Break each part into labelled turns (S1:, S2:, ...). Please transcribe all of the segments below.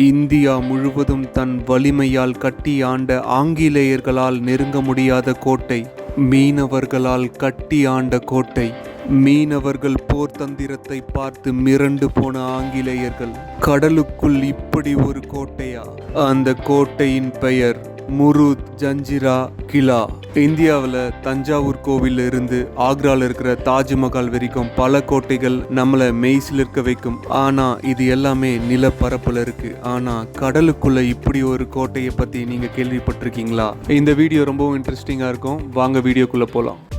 S1: India முழுவதும் தன் வலிமையால் கட்டி ஆண்ட ஆங்கிலேயர்களால் நெருங்க முடியாத கோட்டை மீனவர்களால் கட்டி ஆண்ட கோட்டை மீனவர்கள் போர் தந்திரத்தை பார்த்து மிரண்டு போன ஆங்கிலேயர்கள். கடலுக்குள் இப்படி ஒரு கோட்டையா? அந்த கோட்டையின் பெயர் முருத் ஜஞ்சிரா கிலா இந்தியாவில் தஞ்சாவூர் கோவிலில் இருந்து ஆக்ராவில் இருக்கிற தாஜ்மஹால் வரைக்கும் பல கோட்டைகள் நம்மளை மெய்சில் இருக்க வைக்கும். ஆனால் இது எல்லாமே நிலப்பரப்பில் இருக்குது ஆனால் கடலுக்குள்ள இப்படி ஒரு கோட்டையை பற்றி நீங்கள் கேள்விப்பட்டிருக்கீங்களா? இந்த வீடியோ ரொம்பவும் இன்ட்ரெஸ்டிங்காக இருக்கும். வாங்க வீடியோக்குள்ளே போகலாம்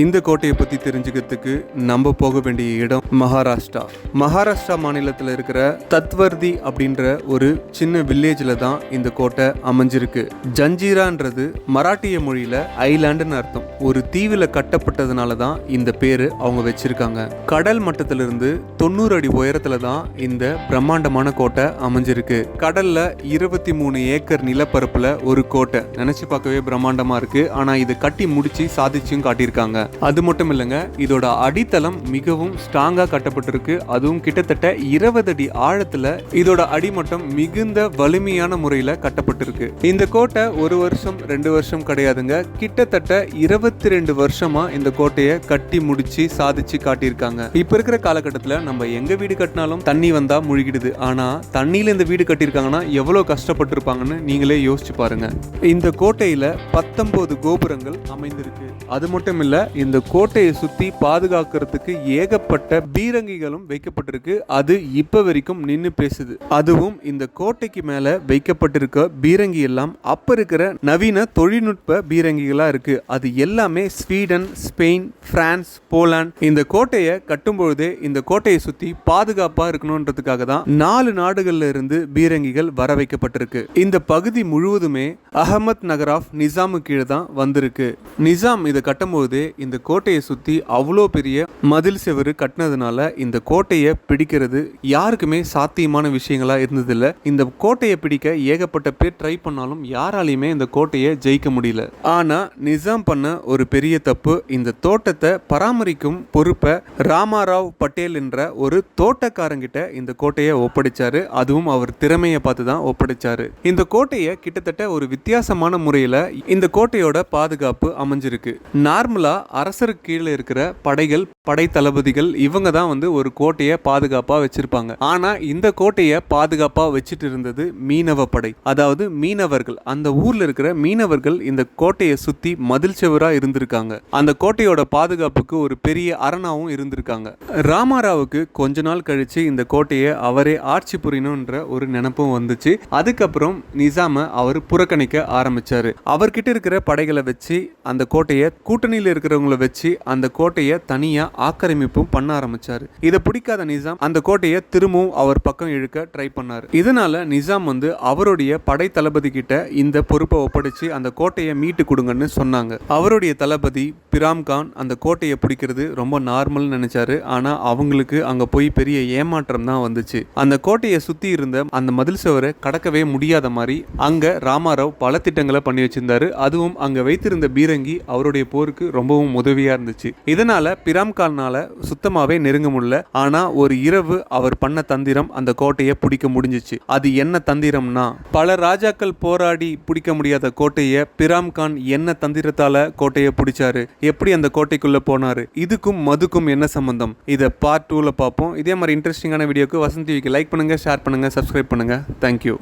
S1: இந்த கோட்டையை பற்றி தெரிஞ்சுக்கிறதுக்கு நம்ம போக வேண்டிய இடம் மகாராஷ்டிரா. மகாராஷ்டிரா மாநிலத்தில் இருக்கிற தத்வர்தி அப்படின்ற ஒரு சின்ன வில்லேஜில் தான் இந்த கோட்டை அமைஞ்சிருக்கு. ஜஞ்சீரான்றது மராட்டிய மொழியில் ஐலாண்டுன்னு அர்த்தம். ஒரு தீவில் கட்டப்பட்டதுனால தான் இந்த பேர் அவங்க வச்சிருக்காங்க. கடல் மட்டத்திலிருந்து தொண்ணூறு அடி உயரத்தில் தான் இந்த பிரம்மாண்டமான கோட்டை அமைஞ்சிருக்கு. கடலில் இருபத்தி மூணு ஏக்கர் நிலப்பரப்பில் ஒரு கோட்டை. நினச்சி பார்க்கவே பிரம்மாண்டமாக இருக்குது ஆனால் இது கட்டி முடித்து சாதிச்சும் காட்டியிருக்காங்க. அது மட்டும் இல்லைங்க இதோட அடித்தளம் மிகவும் ஸ்ட்ராங்காக கட்டப்பட்டிருக்கு. அதுவும் கிட்டத்தட்ட இருபது அடி ஆழத்தில் இதோட அடிமட்டம் மிகுந்த வலிமையான முறையில் கட்டப்பட்டிருக்கு. இந்த கோட்டை ஒரு வருஷம் ரெண்டு வருஷம் கிடையாதுங்க. கிட்டத்தட்ட இருபத்தி ரெண்டு வருஷமா இந்த கோட்டையை கட்டி முடிச்சு சாதிச்சு காட்டியிருக்காங்க. இப்போ இருக்கிற காலகட்டத்தில் நம்ம எங்க வீடு கட்டினாலும் தண்ணி வந்தா முழுகிடுது. ஆனா தண்ணியில இந்த வீடு கட்டியிருக்காங்கன்னா எவ்வளோ கஷ்டப்பட்டிருப்பாங்கன்னு நீங்களே யோசிச்சு பாருங்க. இந்த கோட்டையில பத்தொன்பது கோபுரங்கள் அமைந்திருக்கு. அது மட்டும் இல்ல இந்த கோட்டையை சுத்தி பாதுகாக்கிறதுக்கு ஏகப்பட்ட பீரங்கிகளும் வைக்கப்பட்டிருக்கு. அது இப்ப வரைக்கும் நின்று பேசுது. அதுவும் இந்த கோட்டைக்கு மேல வைக்கப்பட்டிருக்க பீரங்கி எல்லாம் அப்ப இருக்கிற நவீன தொழில்நுட்ப பீரங்கிகளா இருக்கு. அது எல்லாமே ஸ்வீடன் ஸ்பெயின் பிரான்ஸ் போலாந்து இந்த கோட்டையை கட்டும்பொழுதே இந்த கோட்டையை சுத்தி பாதுகாப்பா இருக்கணும்ன்றதுக்காக தான் நாலு நாடுகள்ல இருந்து பீரங்கிகள் வர வைக்கப்பட்டிருக்கு. இந்த பகுதி முழுவதுமே அகமத் நகர் ஆஃப் நிசாமு கீழே தான் வந்திருக்கு. நிசாம் இதை கட்டும்போதே இந்த கோட்டையை சுற்றி அவ்வளோ பெரிய மதில் செவரு கட்டினதுனால இந்த கோட்டையை பிடிக்கிறது யாருக்குமே சாத்தியமான விஷயங்களாக இருந்ததில்லை. இந்த கோட்டையை பிடிக்க ஏகப்பட்ட பேர் ட்ரை பண்ணாலும் யாராலையுமே இந்த கோட்டையை ஜெயிக்க முடியல. ஆனால் நிசாம் பண்ண ஒரு பெரிய தப்பு இந்த தோட்டத்தை பராமரிக்கும் பொறுப்பை ராமாராவ் பட்டேல் என்ற ஒரு தோட்டக்காரங்கிட்ட இந்த கோட்டையை ஒப்படைச்சாரு. அதுவும் அவர் திறமையை பார்த்து தான் ஒப்படைச்சாரு. இந்த கோட்டையை கிட்டத்தட்ட ஒரு வித்தியாசமான முறையில் இந்த கோட்டையோட பாதுகாப்பு அமைஞ்சிருக்கு. நார்மலாக அரசருக்கு கீழே இருக்கிற படைகள் படைத்தளபதிகள் இவங்க தான் வந்து ஒரு கோட்டையை பாதுகாப்பாக வச்சிருப்பாங்க. ஆனால் இந்த கோட்டையை பாதுகாப்பாக வச்சுட்டு இருந்தது மீனவ படை. அதாவது மீனவர்கள். அந்த ஊரில் இருக்கிற மீனவர்கள் இந்த கோட்டையை சுற்றி மதில் செவராக இருந்திருக்காங்க. அந்த கோட்டையோட பாதுகாப்புக்கு ஒரு பெரிய அரணாவும் இருந்திருக்காங்க. ராமாராவுக்கு கொஞ்ச நாள் கழித்து இந்த கோட்டையை அவரே ஆட்சி புரியணுன்ற ஒரு நினப்பும் வந்துச்சு. அதுக்கப்புறம் நிசாம அவர் புறக்கணிக்க ஆரம்பிச்சாரு. அவர்கிட்ட இருக்கிற படைகளை வச்சு அந்த கோட்டையை கூட்டணியில் இருக்கிறவங்கள வச்சு அந்த கோட்டையை தனியாக ஆக்கிரமிப்பும் பண்ண ஆரம்பிச்சார். இதை பிடிக்காத நிசாம் அந்த கோட்டையை திரும்பவும் அவர் பக்கம் இழுக்க ட்ரை பண்ணார். இதனால நிசாம் வந்து அவருடைய படை தளபதி கிட்ட இந்த பொறுப்பை ஒப்படைச்சு அந்த கோட்டையை மீட்டு கொடுங்கன்னு சொன்னாங்க. அவருடைய தளபதி பிராம் கான் அந்த கோட்டையை பிடிக்கிறது ரொம்ப நார்மல் நினைச்சாரு. ஆனா அவங்களுக்கு அங்க போய் பெரிய ஏமாற்றம் தான் வந்துச்சு. அந்த கோட்டையை சுத்தி இருந்த அந்த மதில் சுவரை கடக்கவே முடியாத மாதிரி அங்க ராமாராவ் பல திட்டங்களை பண்ணி வச்சிருந்தாரு. அதுவும் அங்க வைத்திருந்த பீரங்கி அவருடைய போருக்கு ரொம்பவும் உதவியா இருந்துச்சு. இதனால பிராம்கான் கான்னால சுத்தமாவே நெருங்க முடியல. ஆனா ஒரு இரவு அவர் பண்ண தந்திரம் அந்த கோட்டையை பிடிக்க முடிஞ்சிச்சு. அது என்ன தந்திரம்னா பல ராஜாக்கள் போராடி பிடிக்க முடியாத கோட்டையை பிராம் கான் என்ன தந்திரத்தால கோட்டையை பிடிச்சாரு? எப்படி அந்த கோட்டைக்குள்ள போனாரு? இதுக்கும் மதுக்கும் என்ன சம்பந்தம்? இதை பார்ட் டூவில் பார்ப்போம். இதே மாதிரி இன்ட்ரெஸ்டிங்கான வீடியோக்கு வசந்தி டிவிக்கு லைக் பண்ணுங்க ஷேர் பண்ணுங்க சப்ஸ்கிரைப் பண்ணுங்க. தேங்க்யூ